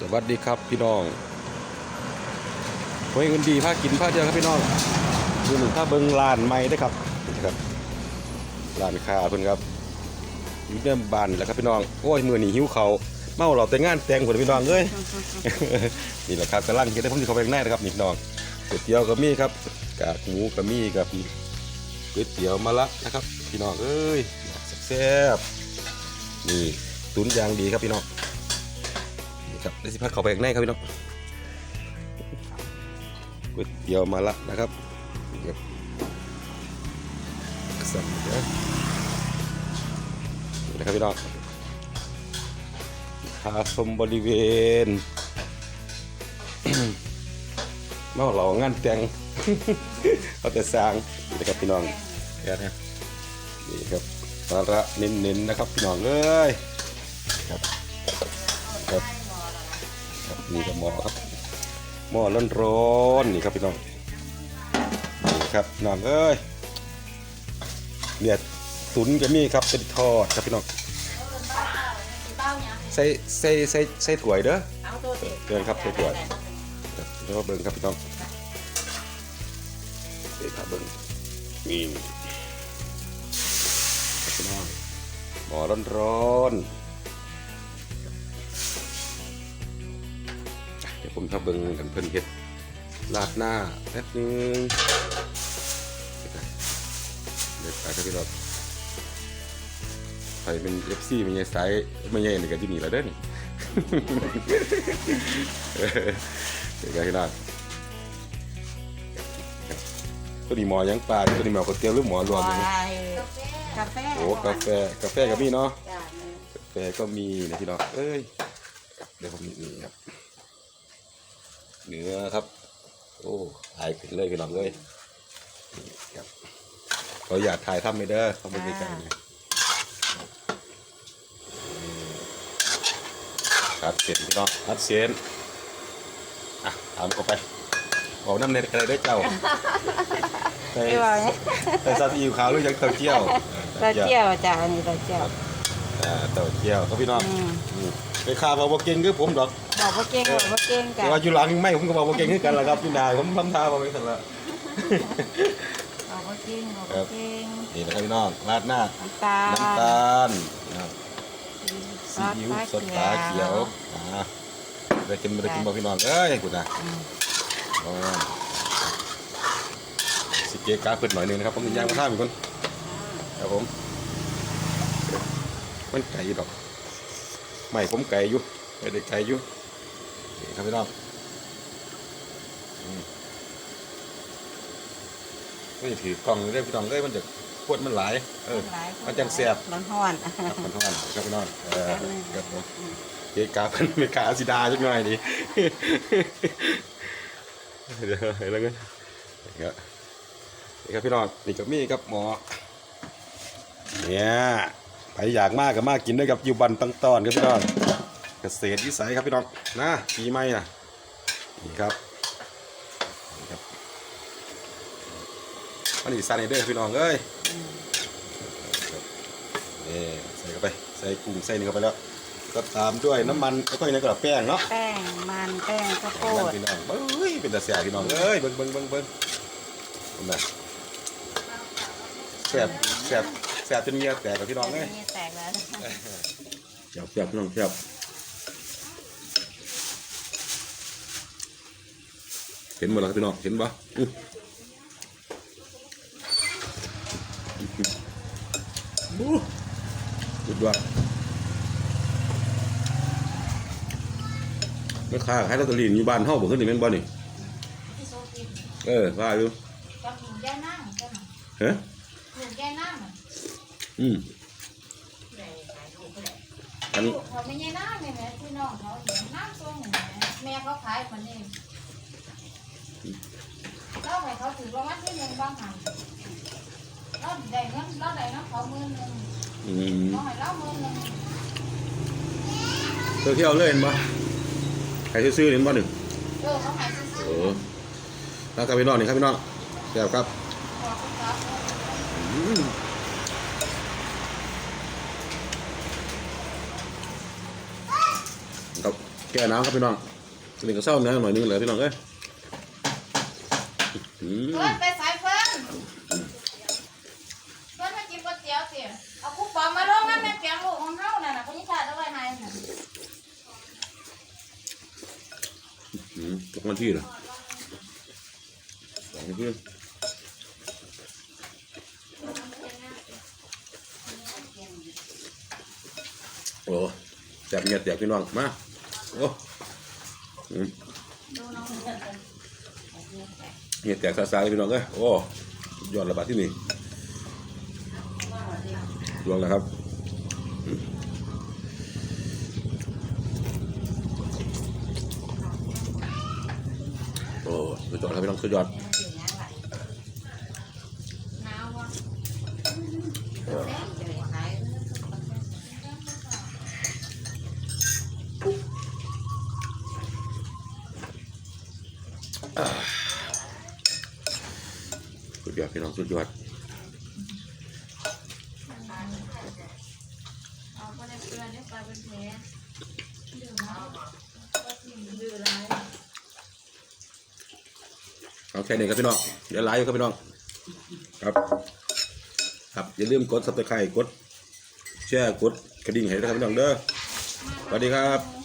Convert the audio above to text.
สวัสดีครับพี่น้องเฮ้ยเงินดีพากินพาเที่ยวครับพี่น้องดูหนึ่งถ้าเบิ้งลานไม้ได้ครับนะครับลานคาเพิ่อนครับอยู่ในบ้านนี่แหละครับพี่น้องโอ้ยมือหนีหิ้วเขาเมาเราแต่งงานแต่งผลพี่น้องเอ้ยนี่แหละครับกำลังเฮ็ดให้ผมสิเข้าไปข้างในนะครับนี่พี่น้องก๋วยเตี๋ยวก็มีครับกากหมูก็มีครับก๋วยเตี๋ยวมะละนะครับ พี่น้องเอ้ยแซ่บนี่ตุ๋นยางดีครับพี่น้อง ครับได้สิพัดเข้าไปข้างในครับพี่น้องก๋วยเตี๋ยวมาละนะครับนี่ครับสั่งเดี๋ยวนี่นะครับพี่น้องพาชมบริเวณเมาเหล่างานแต่งเอาแต่สร้างนี่นะครับพี่น้องเดี๋ยวนะนี่ครับสาระเน้นๆนะครับพี่น้องเอ้ยครับครับ ครับนี่ก็หม้อครับหม้อร้อนๆนี่ครับพี่น้องนี่ครับน้องเอ้ยเนี่ยตุ๋นก็มีครับเป็นทอดครับพี่น้องใส่ใส่ใส่ใส่ถ้วยเด้อเอาตัวสิเดินครับใส่ถ้วยแล้วก็เบิ่งครับพี่น้องเดี๋ยวครับเบิ่งนี่ครับพี่น้องหม้อร้อนๆ ยวผมทับเบิ้งกันเพิ่นเฮ็ดลาดหน้าแป๊บนึงเดี๋ยวไปเดี๋ยวไปครับพี่น้องใครเป็น FC มันยังสายมันยังนี่ก็อยู่นี่แล้วเด้อนี่เดี๋ยวกันพี่น้องตัวนี้หมอยังปลาตัวนี้หมอก๋วยเตี๋ยวหรือหมอรวมนี่กาแฟโอ้กาแฟกาแฟก็มีเนาะจ้ะกาแฟก็มีนะพี่น้องเอ้ยเดี๋ยวผมนี่ครับ เนื้อครับ โอ้ถ่ายขึ้นเลยพี่น้องเลยนี่ครับเราอยากถ่ายทำไม่เด้อเข้าไปใกล้ๆนะคัดเส้นพี่น้องคัดเส้นอะถามเข้าไปบอกน้ำเน็ตอะไรได้เจ้าใส่ไม่ว่าเนี่ยใส่ซาซีอิ๊วขาวหรือยังเต้าเจี้ยวตาเจียวจ้ะอันนี้ตาเจียวอ่าเต้าเจี้ยวครับพี่น้อง อืม อืม ไปข่าวบอกว่าเก่งคือผมดอก บอกว่าเก่งบอกว่าเก่งจ้ะแต่ว่าอยู่หลังไม่ผมก็บอกว่าเก่งคือกันแหละครับพี่นายผมทำท่ามาไม่ทันละ บอกว่าเก่งบอกว่าเก่งนี่นะครับพี่น้องราดหน้าน้ำตาลน้ำตาลนะครับซีอิ๊วสดตาเขียวอ่าได้กินไม่ได้กินบ่พี่น้องเอ้ยคุณนะอืมเอาไว้สิเกะกาเปิดหน่อยหนึงนะครับผมจะย่างมาท่าเหมือนกันครับผมมันไก่ดอก ไม่ผมไก่อยู่ไม่ได้ไก่อยู่นี่ครับพี่น้องอืมไม่ได้ถือกล่องเลยเด้อพี่น้องเอ้ยมันจะขวดมันหลายเออหลายคมันจังแซ่บร้อนห้อนครับมันเท่าไหร่ครับพี่น้องเออครับผมเกะกาเป็นไม่กาสิดาจังหน่อยดิเดี๋ยวเห็นแล้วกันนี่ครับนี่ครับพี่น้องนี่กับมี่กับหมอเนี่ยใค รอยากมากก็มากกินได้กับอยู่บันตังตอนครับพี่น้องเกษตรวิสัยครับพี่น้องนะปีใหม่นะนี่ครับนี่ครับอันนี้ซาเนเดอร์พี่น้องเอ้ยนี่ใส่เข้าไปใส่กุ้งใส่นี่เข้าไปแล้ว ก็ตามด้วยน้ำมันแล้วก็นี่ก็แป้งเนาะแป้งมันแป้งข้าวโพนั่นดพี่น้องเอ้ยเป็นตาแสบพี่น้องเอ้ยเบิ่งเบิ่งเบิ่งเบิ่งเห็นไหมแสบแสบแสบจนเหงียแตกกับพี่น้องเอ้ยนี่แตกแล้วแสบแสบพี่น้องแสบเห็นหมดแล้วครับพี่น้องเห็นปะอื้ออู้สุดยอดไม่ค้าให้ลอตเตอรี่อยู่บ้านเฮาบ่ขึ้นนี่แม่นบ่นี่เออว่าอยู่กับหนูแย่นั่งจ้ะฮะหนูแย่นั่ง อืมอันลูกเขาไม่แย่นั่งเลยแม่พี่น้องเขาเห็นนั่งทรงอย่างนี้แม่เขาขายคนนี้เล่าให้เขาถือรางวัลที่หนึ่งบ้างหันเราได้เงินเราได้น้ำเขาหมื่นหนึ่งอืมเราให้เราหมื่นหนึ่งเที่ยวเที่ยวเลยเห็นบ่ใครซื้อๆนี่เห็นบ่นี่เออเขาให้ซื้อโอ้แล้วกับพี่น้องนี่ครับพี่น้องแซ่บครับ ๆบอกเขาครับ อืมครับ แก้น้ำครับพี่น้องนี่ก็เศร้าเนื้อหน่อยนึงเลยพี่น้องเอ้ยอืมเฟิร์นไปสายเฟิร์นเฟิร์นมากินก๋วยเตี๋ยวสิเอาคุกปอมมาลงนั่นแม่เปียงลูกของเฮานั่นน่ะคนนี้ขาดเอาไว้ให้น่ะอืมตกมันที่เลยสองที่โอ้แจกเงียบแจกพี่น้องมา โอ้เงียแตกซาซาเลยพี่น้องเอ้ยโอ้ยอดระบาดที่นี่ลวงแล้วครับโอ้สุดยอดครับพี่น้องสุดยอด หนาวว่ะ สุดยอดพี่น้องสุดยอดเอาบ่ได้เปื้อนเดี๋ยวปลาเป็นแผลดื้อเอาก็สิดื้อหลายเอาแค่นี้ครับพี่น้องเดี๋ยวไลฟ์ครับพี่น้อง ครับ ครับอย่าลืมกด subscribe กดแชร์กดกระดิ่งให้ด้วยครับพี่น้องเด้อสวัสดีครับ